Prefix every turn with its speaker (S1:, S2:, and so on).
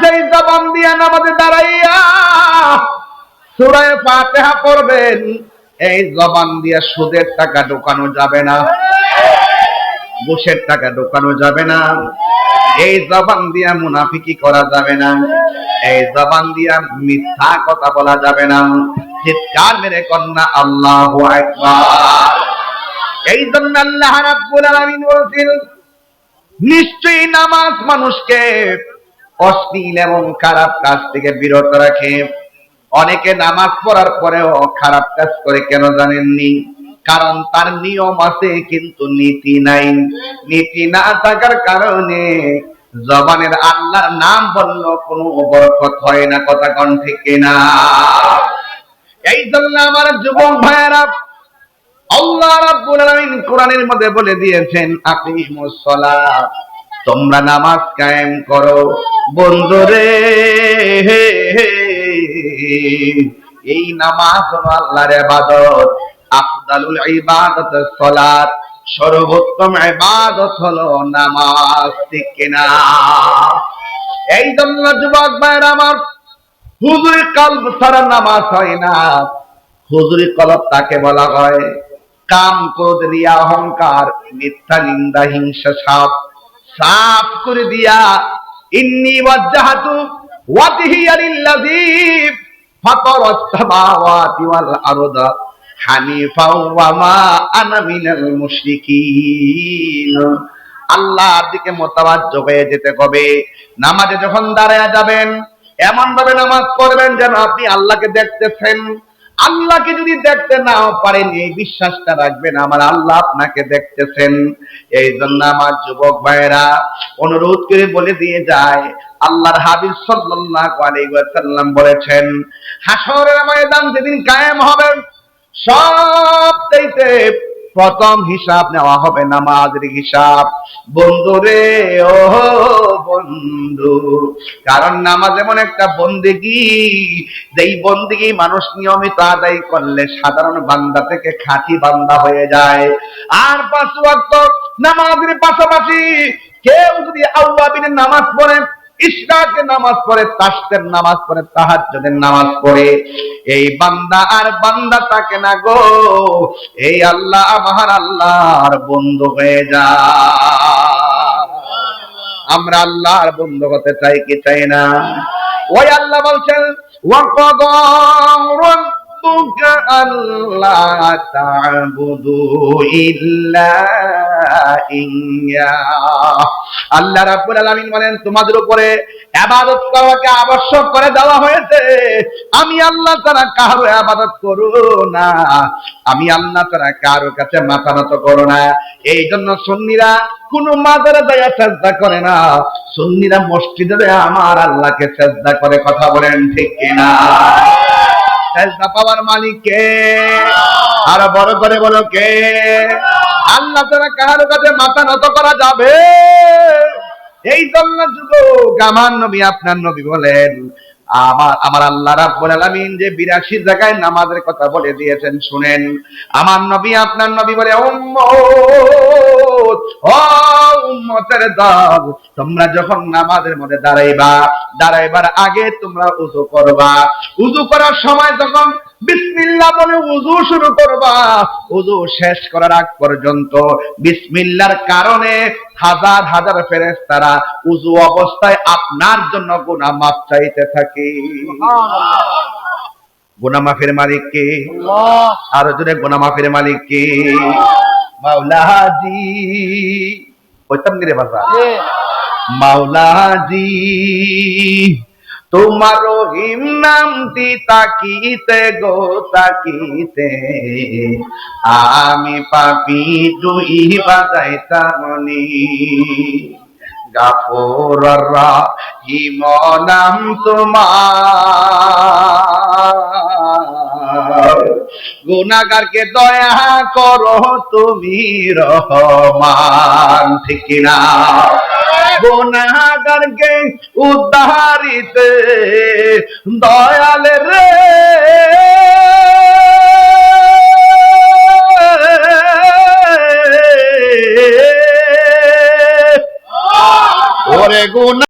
S1: যেই জবান দিয়া নামাজে দাঁড়াইয়া সুরায় ফাতেহা পড়বেন, এই জবান দিয়া সুদের টাকা ঢোকানো যাবে না, ঘুষের টাকা ঢোকানো যাবে না, এই জবান দিয়া মুনাফিকি করা যাবে না, এই জবান দিয়া মিথ্যা কথা বলা যাবে না, চিৎকার মেরে কন্যা আল্লাহ আকবার। এই জন্য আল্লাহ রাব্বুল আলামিন বলছেন নিশ্চয়ই নামাজ মানুষকে অশ্লীল এবং খারাপ কাজ থেকে বিরত রাখে। অনেকে নামাজ পড়ার পরেও খারাপ কাজ করে কেন জানেননি? কারণ তার নিয়ম আছে, কিন্তু নীতি নাই। নীতি না থাকার কারণে জবানের আল্লাহর নাম বলল, কোনো বরকত হয় না কথা কন ঠিক না এই জন্য আমার যুবক ভাইয়েরা আল্লাহ রাব্বুল আলামিন কোরআনের মধ্যে বলে দিয়েছেন আকিমুস তোমরা নামাজ কায়েম করো। বন্ধুরে এই নামাজ আল্লাহর ইবাদত। আফদালুল ইবাদত সালাত, সর্বোত্তম ইবাদত হলো নামাজ, ঠিক কিনা? এই জন্য যুবক ভাইরা আমার হুজুরি কলব ছাড়া নামাজ হয় না। হুজুরি কলব তাকে বলা হয় কাম ক্রোধ রিয়া অহংকার, মিথ্যা নিন্দা, হিংসা, সাপ। সাফ করে দিয়া, ইন্নি ওয়াজ্জাহাতু ওয়াজহিয়া লিল্লাযী ফাতারাস সামাওয়াতি ওয়াল আরদা হানিফা ওয়া মা আনা মিনাল মুশরিকিন। আল্লাহর দিকে মোতাবাজ্জ হয়ে যেতে হবে নামাজে যখন দাঁড়ায় যাবেন এমন ভাবে নামাজ পড়বেন যেন আপনি আল্লাহকে দেখতেছেন। আল্লাহকে যদি দেখতে নাও পারেন, এই বিশ্বাসটা রাখবেন, আমার আল্লাহ আপনাকে দেখতেছেন। এই জন্য আমার যুবক ভাইয়েরা, অনুরোধ করে বলে দিয়ে যায়, আল্লাহর হাবিব সাল্লাল্লাহু আলাইহি ওয়াসাল্লাম বলেছেন হাসরের ময়দান যেদিন কায়েম হবে সব প্রথম হিসাব নেওয়া হবে নামাজের হিসাব। বন্ধু রে ও বন্ধু, কারণ নামাজ এমন একটা বন্দেগি। যেই বন্দেগি মানুষ নিয়মিত আদায় করলে সাধারণ বান্দা থেকে খাঁটি বান্দা হয়ে যায়। আর পাঁচ নামাজের পাশাপাশি কেউ যদি আউয়াবিনের নামাজ পড়ে ইশরাকের নামাজ পড়ে তাস্তের নামাজ পড়ে, তাহাজ্জুদের নামাজ পড়ে। এই বান্দা আর বান্দা তাকে না গো। এই আল্লাহ আমার আল্লাহর বন্ধু হয়ে যা। আমরা আল্লাহর বন্ধু হতে চাই কি চাই না? ওই আল্লাহ বলছেন ওয়াকাদা আল্লা তা'বুদু ইল্লা ইয়্যা আল্লাহ রাব্বুল আলামিন বলেন, তোমাদের উপরে ইবাদত করাকে আবশ্যক করে দেওয়া হয়েছে। আমি আল্লাহ ছাড়া কারও ইবাদত করো না। আমি আল্লাহ ছাড়া কারও কাছে মাথা নত করো না। এই জন্য সুন্নিরা কোন মাজারে দয়া চেষ্টা করে না। সুন্নিরা মসজিদে আমার আল্লাহকে চেষ্টা করে কথা বলেন ঠিক কিনা? চেষ্টা পাওয়ার মালিক কে আর বড় করে বলো কে? আল্লাহ ছাড়া কারও কাছে মাথা নত করা যাবে? এই জন্য যুবক আমার নবী আপনার নবী বলেন, আমার আমার আল্লাহ রাব্বুল আলামিন যে 82 জায়গায় নামাজের কথা বলে দিয়েছেন, শুনেন। আমার নবী আপনার নবী বলে, উম্মত! উম্মতের দল। তোমরা যখন নামাজের মধ্যে দাঁড়াইবা দাঁড়াইবার আগে তোমরা উযু করবা। উযু করার সময় যখন বিসমিল্লাহ বলে উযু শুরু করবা উযু শেষ করার আগ পর্যন্ত বিসমিল্লাহর কারণে হাজার হাজার ফেরেশতারা উযু অবস্থায় আপনার জন্য গুনাহ মাফ চাইতে থাকে। গুনাহ মাফের মালিক কে? আরও জোরে গুনাহ মাফের মালিক কে? মাওলাজি। কইতাম রে বাবা মাওলাজি তোমার রহিম নামটি তাকিতে গো তাকিতে। আমি পাপি দুই বাজাইতামনি গাফর রাহিম নাম তোমার। গুনাগারকে দয়া করো তুমি রহমান ঠিক না গুনাগারকে উদ্ধারিতে দয়ালে রে। ওরে গুনা